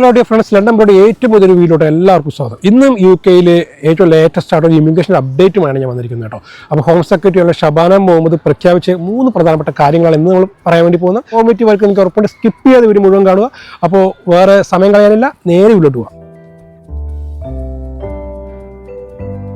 Hello dear friends London board ഏറ്റവും പുതിയൊരു വീഡിയോട്ട് എല്ലാവർക്കും സ്വാഗതം. ഇന്നും യു കെയിലെ ഏറ്റവും ലേറ്റസ്റ്റ് ആയിട്ട് ഒരു ഇമിഗ്രേഷൻ അപ്ഡേറ്റുമാണ് ഞാൻ വന്നിരിക്കുന്നത് കേട്ടോ. അപ്പോൾ ഹോം സെക്രട്ടറിയുള്ള ഷബാന മുഹമ്മദ് പ്രഖ്യാപിച്ച മൂന്ന് പ്രധാനപ്പെട്ട കാര്യങ്ങളാണ് ഇന്ന് നമ്മൾ പറയാൻ വേണ്ടി പോകുന്നത്. കോമിറ്റി വർക്ക് നിങ്ങൾക്ക് ഉറപ്പുണ്ട്. സ്കിപ്പ് ചെയ്യാതെ വീഡിയോ മുഴുവൻ കാണുക. അപ്പോൾ വേറെ സമയം കളയാനില്ല. നേരെ വീട്ടിലോട്ട് പോവാം.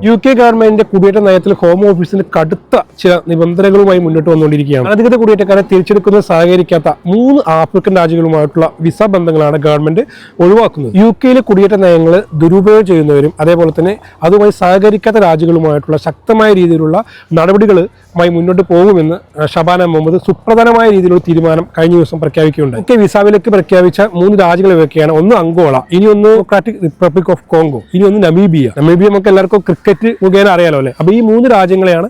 യു കെ ഗവൺമെന്റിന്റെ കുടിയേറ്റ നയത്തിൽ ഹോം ഓഫീസിന് കടുത്ത ചില നിബന്ധനകളുമായി മുന്നോട്ട് വന്നുകൊണ്ടിരിക്കുകയാണ്. അധികൃത കുടിയേറ്റക്കാരെ തിരിച്ചെടുക്കുന്ന സഹകരിക്കാത്ത മൂന്ന് ആഫ്രിക്കൻ രാജ്യങ്ങളുമായിട്ടുള്ള വിസ ബന്ധങ്ങളാണ് ഗവൺമെന്റ് ഒഴിവാക്കുന്നത്. യു കെയിലെ കുടിയേറ്റ നയങ്ങൾ ദുരുപയോഗം ചെയ്യുന്നവരും അതേപോലെ തന്നെ അതുമായി സഹകരിക്കാത്ത രാജ്യങ്ങളുമായിട്ടുള്ള ശക്തമായ രീതിയിലുള്ള നടപടികളുമായി മുന്നോട്ട് പോകുമെന്ന് ഷബാന മുഹമ്മദ് സുപ്രധാനമായ രീതിയിലുള്ള തീരുമാനം കഴിഞ്ഞ ദിവസം പ്രഖ്യാപിക്കുകയുണ്ടായി. യു കെ വിസാവിലേക്ക് പ്രഖ്യാപിച്ച മൂന്ന് രാജ്യങ്ങൾ ഇവയൊക്കെയാണ് ഒന്ന് അങ്കോള ഇനി ഒന്ന് ഡെമോക്രാറ്റിക് റിപ്പബ്ലിക് ഓഫ് കോങ്കോ ഇനി ഒന്ന് നമീബിയ നമീബിയ നമുക്ക് എല്ലാവർക്കും ക്രിക്കറ്റ് മുഖേന അറിയാലോ അല്ലേ? അപ്പോൾ ഈ മൂന്ന് രാജ്യങ്ങളെയാണ്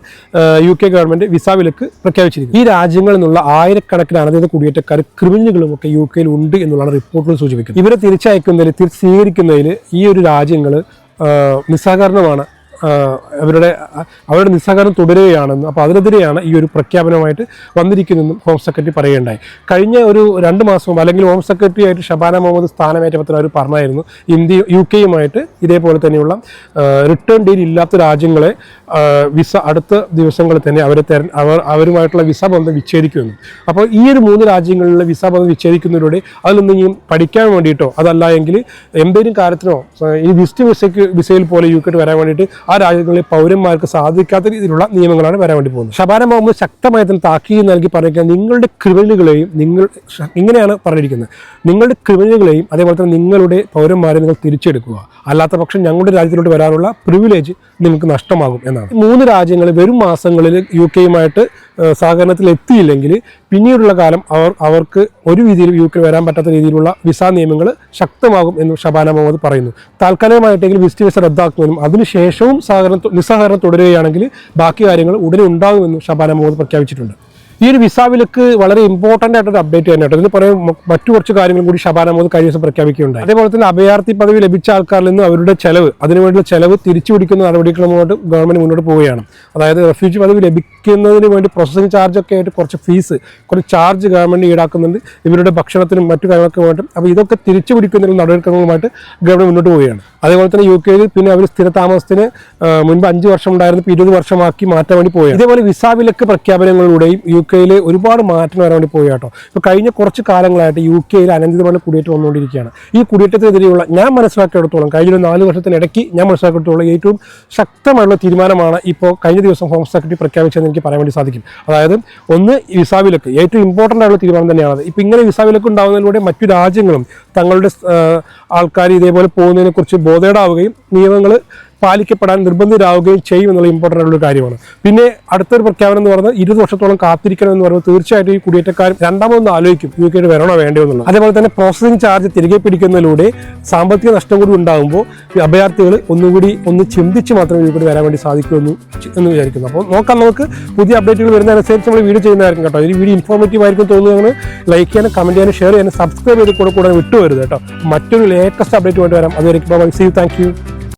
യു കെ ഗവൺമെന്റ് വിസാവിലേക്ക് പ്രഖ്യാപിച്ചിരിക്കുന്നത്. ഈ രാജ്യങ്ങളിൽ നിന്നുള്ള ആയിരക്കണക്കിന് അനധികൃത കുടിയേറ്റക്കാർ ക്രിമിനലുകളും ഒക്കെ യു കെയിൽ ഉണ്ട് എന്നുള്ളതാണ് റിപ്പോർട്ടുകൾ സൂചിപ്പിക്കുന്നത്. ഇവരെ തിരിച്ചയക്കുന്നതിൽ തിരിച്ച് സ്വീകരിക്കുന്നതിൽ ഈ ഒരു രാജ്യങ്ങൾ നിസ്സഹകരണമാണ് അവരുടെ അവരുടെ നിസ്സഹകരണം തുടരുകയാണെന്നും അപ്പോൾ അതിനെതിരെയാണ് ഈ ഒരു പ്രഖ്യാപനമായിട്ട് വന്നിരിക്കുന്നതെന്നും ഹോം സെക്രട്ടറി പറയുകയുണ്ടായി. കഴിഞ്ഞ ഒരു രണ്ട് മാസവും അല്ലെങ്കിൽ ഹോം സെക്രട്ടറി ആയിട്ട് ഷബാന മുഹമ്മദ് സ്ഥാനമേറ്റപ്പത്തിന് അവർ പറഞ്ഞായിരുന്നു ഇന്ത്യ യു കെയുമായിട്ട് ഇതേപോലെ തന്നെയുള്ള റിട്ടേൺ ഡീൽ ഇല്ലാത്ത രാജ്യങ്ങളെ വിസ അടുത്ത ദിവസങ്ങളിൽ തന്നെ അവരെ അവർ അവരുമായിട്ടുള്ള വിസ ബന്ധം വിച്ഛേദിക്കുമെന്നും. അപ്പോൾ ഈ ഒരു മൂന്ന് രാജ്യങ്ങളിലെ വിസ ബന്ധം വിച്ഛേദിക്കുന്നതിലൂടെ അതിലൊന്നും പഠിക്കാൻ വേണ്ടിയിട്ടോ അതല്ല എങ്കിൽ എന്തെങ്കിലും കാര്യത്തിനോ ഈ വിസ്റ്റ് വിസയ്ക്ക് വിസയിൽ പോലെ യു കെട്ട് വരാൻ വേണ്ടിയിട്ട് രാജ്യങ്ങളിലെ പൗരന്മാർക്ക് സാധിക്കാത്ത രീതിയിലുള്ള നിയമങ്ങളാണ് വരാൻ വേണ്ടി പോകുന്നത്. ഷബാന മുഹമ്മദ് ശക്തമായി തന്നെ താക്കീത് നൽകി പറഞ്ഞിരിക്കുന്നത് നിങ്ങളുടെ ക്രിമിനലുകളെയും നിങ്ങൾ ഇങ്ങനെയാണ് പറഞ്ഞിരിക്കുന്നത്. നിങ്ങളുടെ ക്രിമിനലുകളെയും അതേപോലെ തന്നെ നിങ്ങളുടെ പൗരന്മാരെ നിങ്ങൾ തിരിച്ചെടുക്കുക. അല്ലാത്ത പക്ഷം ഞങ്ങളുടെ രാജ്യത്തിലോട്ട് വരാനുള്ള പ്രിവിലേജ് നിങ്ങൾക്ക് നഷ്ടമാകും എന്നാണ്. മൂന്ന് രാജ്യങ്ങൾ വരും മാസങ്ങളിൽ യു കെയുമായിട്ട് സഹകരണത്തിൽ എത്തിയില്ലെങ്കിൽ പിന്നീടുള്ള കാലം അവർ അവർക്ക് ഒരു രീതിയിൽ യു കെ വരാൻ പറ്റാത്ത രീതിയിലുള്ള വിസ നിയമങ്ങൾ ശക്തമാകും എന്ന് ഷബാന മുഹമ്മദ് പറയുന്നു. താൽക്കാലികമായിട്ടെങ്കിലും വിസിറ്റ് വിസ റദ്ദാക്കുമെന്നും അതിനുശേഷവും സഹകരണം നിസ്സഹകരണം തുടരുകയാണെങ്കിൽ ബാക്കി കാര്യങ്ങൾ ഉടനെ ഉണ്ടാകുമെന്നും ഷബാന മുഹമ്മദ് പ്രഖ്യാപിച്ചിട്ടുണ്ട്. ഈ ഒരു വിസ വിലക്ക് വളരെ ഇമ്പോർട്ടന്റ് ആയിട്ടൊരു അപ്ഡേറ്റ് തന്നെ കേട്ടോ ഇതിന് പറയാൻ മറ്റു കുറച്ച് കാര്യങ്ങളും കൂടി ഷബാന മോദി കഴിഞ്ഞ ദിവസം പ്രഖ്യാപിക്കുകയുണ്ടായി. അതേപോലെ തന്നെ അഭയാർത്ഥി പദവി ലഭിച്ച ആൾക്കാരിൽ നിന്ന് അവരുടെ ചെലവ് അതിനുവേണ്ടിയുള്ള ചെലവ് തിരിച്ചു പിടിക്കുന്ന നടപടികളുമായിട്ട് ഗവൺമെന്റ് മുന്നോട്ട് പോവുകയാണ്. അതായത് റെഫ്യൂജി പദവി ലഭിക്കുന്നതിന് വേണ്ടി പ്രോസസ്സിംഗ് ചാർജ് ഒക്കെ ആയിട്ട് കുറച്ച് ഫീസ് കുറച്ച് ചാർജ് ഗവൺമെന്റ് ഈടാക്കുന്നുണ്ട്. ഇവരുടെ ഭക്ഷണത്തിനും മറ്റു കാര്യങ്ങളൊക്കെ അപ്പോൾ ഇതൊക്കെ തിരിച്ചു പിടിക്കുന്നതിനുള്ള നടപടിക്രമങ്ങളുമായിട്ട് ഗവൺമെന്റ് മുന്നോട്ട് പോവുകയാണ്. അതേപോലെ തന്നെ യു കെയിൽ പിന്നെ അവർ സ്ഥിര താമസത്തിന് മുൻപ് അഞ്ച് വർഷം ഉണ്ടായിരുന്നു ഇപ്പോൾ ഇരുപത് വർഷമാക്കി മാറ്റാൻ വേണ്ടി പോയി ഇതേപോലെ വിസ വിലക്ക് പ്രഖ്യാപനങ്ങളിലൂടെയും യു കെയിൽ ഒരുപാട് മാറ്റം വരാൻ വേണ്ടി പോയി കേട്ടോ. ഇപ്പോൾ കഴിഞ്ഞ കുറച്ച് കാലങ്ങളായിട്ട് യു കെയിൽ അനന്തിതമായ കുടിയേറ്റം വന്നുകൊണ്ടിരിക്കുകയാണ്. ഈ കുടിയേറ്റത്തിനെതിരെയുള്ള ഞാൻ മനസ്സിലാക്കിയെടുത്തോളം കഴിഞ്ഞ നാല് വർഷത്തിനിടയ്ക്ക് ഞാൻ മനസ്സിലാക്കിയെടുത്തോളം ഏറ്റവും ശക്തമായുള്ള തീരുമാനമാണ് ഇപ്പോൾ കഴിഞ്ഞ ദിവസം ഹോം സെക്രട്ടറി പ്രഖ്യാപിച്ചതെന്ന് എനിക്ക് പറയാൻ വേണ്ടി സാധിക്കും. അതായത് ഒന്ന് വിസ വിലക്ക് ഏറ്റവും ഇമ്പോർട്ടന്റ് ആയിട്ടുള്ള തീരുമാനം തന്നെയാണ് ഇപ്പം ഇങ്ങനെ വിസ വിലക്ക് ഉണ്ടാകുന്നതിലൂടെ മറ്റു രാജ്യങ്ങളും തങ്ങളുടെ ആൾക്കാർ ഇതേപോലെ പോകുന്നതിനെക്കുറിച്ച് ബോധേടാവുകയും നിയമങ്ങൾ പാലിക്കപ്പെടാൻ നിർബന്ധിതരാവുകയും ചെയ്യും എന്നുള്ള ഇമ്പോർട്ടന്റ് ആയിട്ടുള്ള കാര്യമാണ്. പിന്നെ അടുത്തൊരു പ്രഖ്യാപനം എന്ന് പറഞ്ഞാൽ ഇരുപത് വർഷത്തോളം കാത്തിരിക്കണം എന്ന് പറയുമ്പോൾ തീർച്ചയായിട്ടും ഈ കുടിയേറ്റക്കാരും രണ്ടാമതൊന്ന് ആലോചിക്കും. യു കെയിൽ വരണോ വേണ്ടോ എന്നുള്ളത്. അതേപോലെ തന്നെ പ്രോസസ്സിംഗ് ചാർജ് തിരികെ പിടിക്കുന്നതിലൂടെ സാമ്പത്തിക നഷ്ടം കൂടി ഉണ്ടാകുമ്പോൾ അഭയാർത്ഥികൾ ഒന്നുകൂടി ഒന്ന് ചിന്തിച്ച് മാത്രമേ യു കെയിൽ വരാൻ വേണ്ടി സാധിക്കൂ എന്ന് ചി- എന്ന് വിചാരിക്കുന്നു. അപ്പോൾ നോക്കാം നമുക്ക് പുതിയ അപ്ഡേറ്റുകൾ വരുന്നതനുസരിച്ച് നമ്മൾ വീഡിയോ ചെയ്യുന്നതായിരിക്കും കേട്ടോ. ഈ വീഡിയോ ഇൻഫോർമേറ്റീവ് ആയിരിക്കും തോന്നുന്നു. ലൈക്ക് ചെയ്യാനും കമന്റ് ചെയ്യാനും ഷെയർ ചെയ്യാനും സബ്സ്ക്രൈബ് ചെയ്ത് കൂടെ കൂടെ വിട്ടുവരുത് കേട്ടോ. മറ്റൊരു ലേറ്റസ്റ്റ് അപ്ഡേറ്റ് വേണ്ടി വരാം. അതുവരെ സി താങ്ക് യു